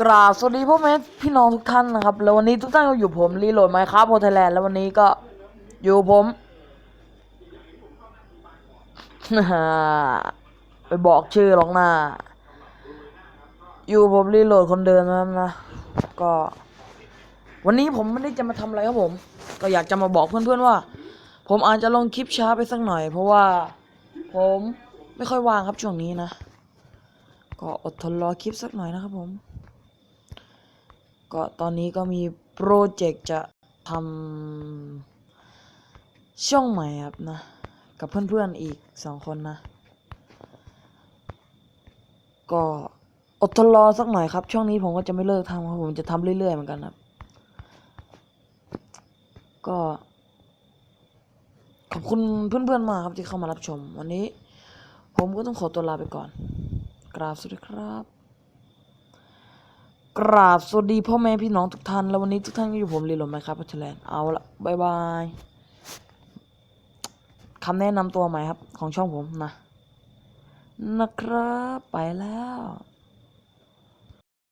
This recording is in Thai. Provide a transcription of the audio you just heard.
กราบสวัสดีพ่อแม่พี่น้องทุกท่านนะครับ แล้ววันนี้ทุกท่านก็อยู่ผมรีโหลดไมค์ครับโพไทยแลนด์แล้ววันนี้ก็อยู่ผมไปบอกชื่อหรอกนะอยู่ผมรีโหลดคนเดิมนะครับนะ ก็ วันนี้ผมไม่ได้จะมาทำอะไรครับผม ก็อยากจะมาบอกเพื่อนๆว่า ผมอาจจะลงคลิปช้าไปสักหน่อย เพราะว่าผมไม่ค่อยว่างครับช่วงนี้นะ ก็อดทนรอคลิปสักหน่อยนะครับผม ก็ตอนนี้ก็มีโปรเจกต์จะทำช่องใหม่ครับนะ กับเพื่อนๆอีกสองคนนะ ก็อดทนรอสักหน่อยครับ ช่วงนี้ผมก็จะไม่เลิกทำครับผมจะทำเรื่อยๆเหมือนกันครับ ก็ ขอบคุณเพื่อนๆมากครับที่เข้ามารับชม วันนี้ ผมก็ต้องขอตัวลาไปก่อน กราบสวัสดีครับ กราบสวัสดีพ่อแม่พี่น้องทุกท่าน แล้ววันนี้ทุกท่านก็อยู่ผมลีลมไหมครับพัชแลนเอาละบายบายคำแนะนำตัวใหม่ครับ ของช่องผมนะ นะครับ ไปแล้ว